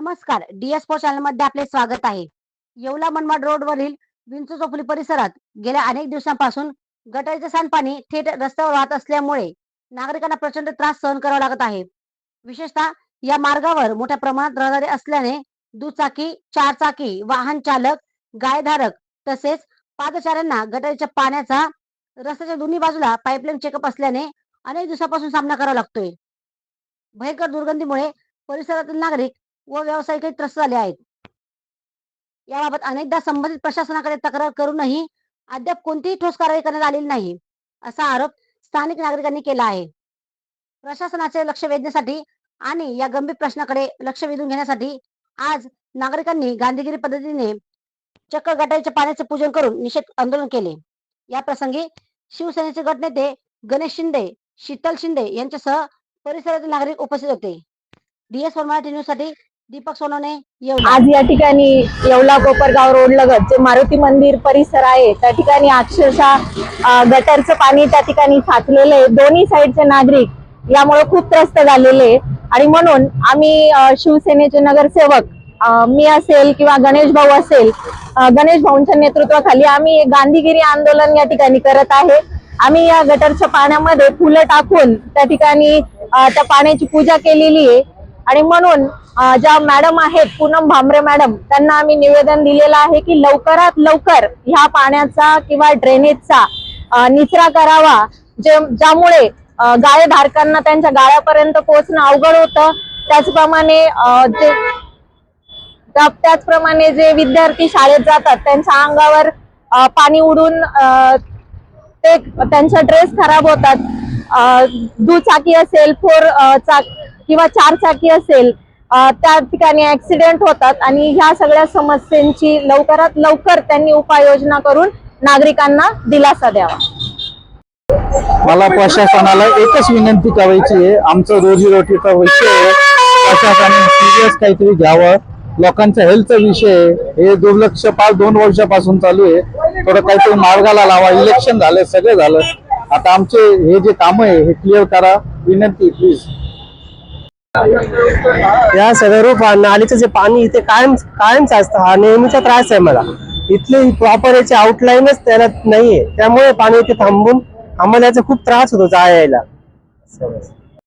नमस्कार. DS four चॅनलमध्ये आपले स्वागत आहे. येवला मनमाड रोड वरील विंचू चोपली परिसरात गेल्या अनेक दिवसांपासून गटारीचे सांडपाणी थेट रस्त्यावर वाहत असल्यामुळे नागरिकांना प्रचंड त्रास सहन करावा लागत आहे. विशेषतः या मार्गावर मोठ्या प्रमाणात रहदारी असल्याने दुचाकी चारचाकी वाहन चालक गायधारक तसेच पादचाऱ्यांना गटारीच्या पाण्याचा रस्त्याच्या दोन्ही बाजूला पाईपलाईन चेकअप असल्याने अनेक दिवसापासून सामना करावा लागतोय. भयंकर दुर्गंधीमुळे परिसरातील नागरिक व व्यावसायिकही त्रस्त झाले आहेत. याबाबत अनेकदा संबंधित प्रशासनाकडे तक्रार करूनही अद्याप कोणतीही ठोस कारवाई करण्यात आलेली नाही असा आरोप स्थानिक नागरिकांनी केला आहे. प्रशासनाचे लक्ष वेधण्यासाठी आणि या गंभीर प्रश्नाकडे लक्ष वेधून घेण्यासाठी आज नागरिकांनी गांधीगिरी पद्धतीने चक्क गटाईच्या पाण्याचे पूजन करून निषेध आंदोलन केले. या प्रसंगी शिवसेनेचे गटनेते गणेश शिंदे शीतल शिंदे यांच्यासह परिसरातील नागरिक उपस्थित होते. डीएस मराठी न्यूजसाठी दीपक सोनवणे येवला. आज या ठिकाणी येवला कोपरगाव रोड लगत जे मारुती मंदिर परिसर आहे त्या ठिकाणी अक्षरशः गटरचं पाणी त्या ठिकाणी साचलेलं आहे. दोन्ही साईडचे नागरिक यामुळे खूप त्रस्त झालेले आणि म्हणून आम्ही शिवसेनेचे नगरसेवक मी असेल किंवा गणेश भाऊ असेल गणेश भाऊंच्या नेतृत्वाखाली आम्ही गांधीगिरी आंदोलन या ठिकाणी करत आहे. आम्ही या गटरच्या पाण्यामध्ये फुलं टाकून त्या ठिकाणी त्या पाण्याची पूजा केलेली आहे. आणि म्हणून ज्या मॅडम आहेत पूनम भामरे मॅडम त्यांना आम्ही निवेदन दिलेलं आहे की लवकरात लवकर ह्या पाण्याचा किंवा ड्रेनेजचा निचरा करावा. जे ज्यामुळे अ, गायधारकांना त्यांच्या गाळ्यापर्यंत पोहोचणं अवघड होतं. त्याचप्रमाणे जे त्याचप्रमाणे जे विद्यार्थी शाळेत जातात त्यांच्या अंगावर पाणी उडून ते त्यांचा ड्रेस खराब होतात. दुचाकी असेल फोर चाक किंवा चार चाकी असेल त्या ठिकाणी ऍक्सिडेंट होतात आणि ह्या सगळ्या समस्यांची लवकरात लवकर त्यांनी उपाययोजना करून नागरिकांना दिलासा द्यावा. मला प्रशासनाला एकच विनंती करायची आहे. आमचं रोजीरोटीचा विषय आहे. प्रशासनाने सिरियस काहीतरी घ्यावं. लोकांचा हेल्थचा विषय आहे. हे दुर्लक्ष पाच दोन वर्षापासून चालू आहे. थोडं काहीतरी मार्गाला लावा. इलेक्शन झालं सगळं झालं. आता आमचे हे जे काम आहे हे क्लिअर करा. विनंती प्लीज या सदर नालीचं जे पाणी इथे कायम कायमच असतं हा नेहमीचा त्रास आहे मला. इथली प्रॉपर याची आउटलाईनच त्याला नाहीये. त्यामुळे पाणी इथे थांबून आम्हाला याचा खूप त्रास होतो जा यायला